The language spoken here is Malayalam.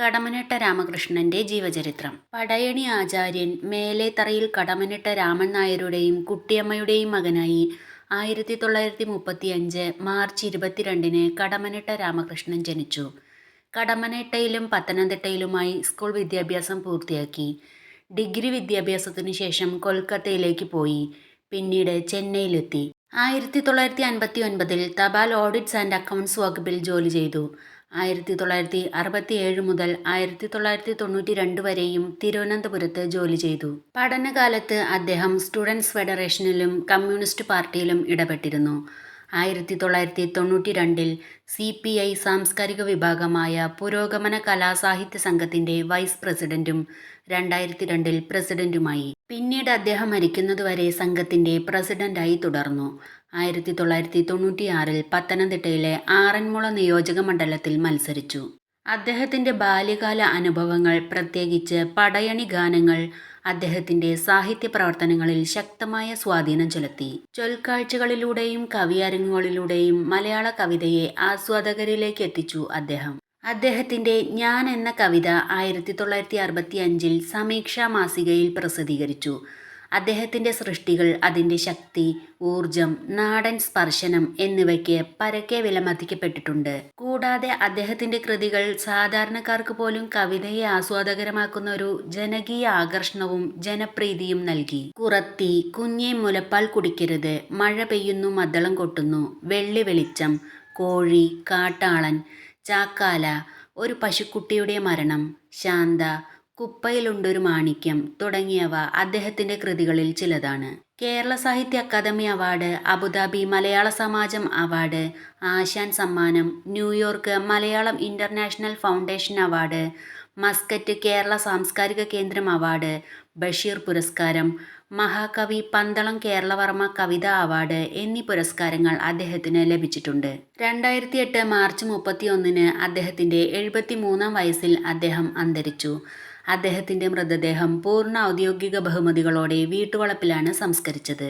കടമനിട്ട രാമകൃഷ്ണന്റെ ജീവചരിത്രം. പടയണി ആചാര്യൻ മേലേത്തറയിൽ കടമനിട്ട രാമൻ നായരുടെയും കുട്ടിയമ്മയുടെയും മകനായി ആയിരത്തി തൊള്ളായിരത്തി മുപ്പത്തി അഞ്ച് മാർച്ച് ഇരുപത്തിരണ്ടിന് കടമനിട്ട രാമകൃഷ്ണൻ ജനിച്ചു. കടമനിട്ടയിലും പത്തനംതിട്ടയിലുമായി സ്കൂൾ വിദ്യാഭ്യാസം പൂർത്തിയാക്കി. ഡിഗ്രി വിദ്യാഭ്യാസത്തിനു ശേഷം കൊൽക്കത്തയിലേക്ക് പോയി. പിന്നീട് ചെന്നൈയിലെത്തി. ആയിരത്തി തൊള്ളായിരത്തി അൻപത്തി ഒൻപതിൽ തപാൽ ഓഡിറ്റ്സ് ആൻഡ് അക്കൗണ്ട്സ് വകുപ്പിൽ ജോലി ചെയ്തു. ആയിരത്തി തൊള്ളായിരത്തി അറുപത്തി ഏഴ് മുതൽ ആയിരത്തി തൊള്ളായിരത്തി തൊണ്ണൂറ്റി രണ്ട് വരെയും തിരുവനന്തപുരത്ത് ജോലി ചെയ്തു. പഠനകാലത്ത് അദ്ദേഹം സ്റ്റുഡൻസ് ഫെഡറേഷനിലും കമ്മ്യൂണിസ്റ്റ് പാർട്ടിയിലും ഇടപെട്ടിരുന്നു. ആയിരത്തി തൊള്ളായിരത്തി തൊണ്ണൂറ്റി രണ്ടിൽ സി പി ഐ സാംസ്കാരിക വിഭാഗമായ പുരോഗമന കലാസാഹിത്യ സംഘത്തിന്റെ വൈസ് പ്രസിഡന്റും രണ്ടായിരത്തി രണ്ടിൽ പ്രസിഡന്റുമായി. പിന്നീട് അദ്ദേഹം മരിക്കുന്നതുവരെ സംഘത്തിന്റെ പ്രസിഡന്റായി തുടർന്നു. ആയിരത്തി തൊള്ളായിരത്തി തൊണ്ണൂറ്റിയാറിൽ പത്തനംതിട്ടയിലെ ആറന്മുള നിയോജക മണ്ഡലത്തിൽ മത്സരിച്ചു. അദ്ദേഹത്തിന്റെ ബാല്യകാല അനുഭവങ്ങൾ പ്രത്യേകിച്ച് പടയണി ഗാനങ്ങൾ അദ്ദേഹത്തിന്റെ സാഹിത്യ പ്രവർത്തനങ്ങളിൽ ശക്തമായ സ്വാധീനം ചെലുത്തി. ചൊൽക്കാഴ്ചകളിലൂടെയും കവിയരങ്ങുകളിലൂടെയും മലയാള കവിതയെ ആസ്വാദകരിലേക്ക് എത്തിച്ചു അദ്ദേഹം. അദ്ദേഹത്തിന്റെ ഞാൻ എന്ന കവിത ആയിരത്തി തൊള്ളായിരത്തി അറുപത്തി അഞ്ചിൽ സമീക്ഷാ മാസികയിൽ പ്രസിദ്ധീകരിച്ചു. അദ്ദേഹത്തിന്റെ സൃഷ്ടികൾ അതിന്റെ ശക്തി ഊർജം നാടൻ സ്പർശനം എന്നിവയ്ക്ക് പരക്കെ വിലമതിക്കപ്പെട്ടിട്ടുണ്ട്. കൂടാതെ അദ്ദേഹത്തിന്റെ കൃതികൾ സാധാരണക്കാർക്ക് പോലും കവിതയെ ആസ്വാദകരമാക്കുന്ന ഒരു ജനകീയ ആകർഷണവും ജനപ്രീതിയും നൽകി. കുറത്തി കുഞ്ഞെ മുലപ്പാൽ കുടിക്കരുത് മഴ പെയ്യുന്നു മദ്ദളം കൊട്ടുന്നു വെള്ളി വെളിച്ചം കോഴി കാട്ടാളൻ ചാക്കാല ഒരു പശുക്കുട്ടിയുടെ മരണം ശാന്ത കുപ്പയിലുണ്ടൊരു മാണിക്യം തുടങ്ങിയവ അദ്ദേഹത്തിന്റെ കൃതികളിൽ ചിലതാണ്. കേരള സാഹിത്യ അക്കാദമി അവാർഡ് അബുദാബി മലയാള സമാജം അവാർഡ് ആശാൻ സമ്മാനം New York Malayalam international foundation award Muscat Kerala സാംസ്കാരിക കേന്ദ്രം അവാർഡ് ബഷീർ പുരസ്കാരം മഹാകവി പന്തളം കേരളവർമ്മ കവിതാ അവാർഡ് എന്നീ പുരസ്കാരങ്ങൾ അദ്ദേഹത്തിന് ലഭിച്ചിട്ടുണ്ട്. രണ്ടായിരത്തി എട്ട് മാർച്ച് മുപ്പത്തി ഒന്നിന് അദ്ദേഹത്തിന്റെ എഴുപത്തി മൂന്നാം വയസ്സിൽ അദ്ദേഹം അന്തരിച്ചു. അദ്ദേഹത്തിന്റെ മൃതദേഹം പൂർണ ഔദ്യോഗിക ബഹുമതികളോടെ വീട്ടുവളപ്പിലാണ് സംസ്കരിച്ചത്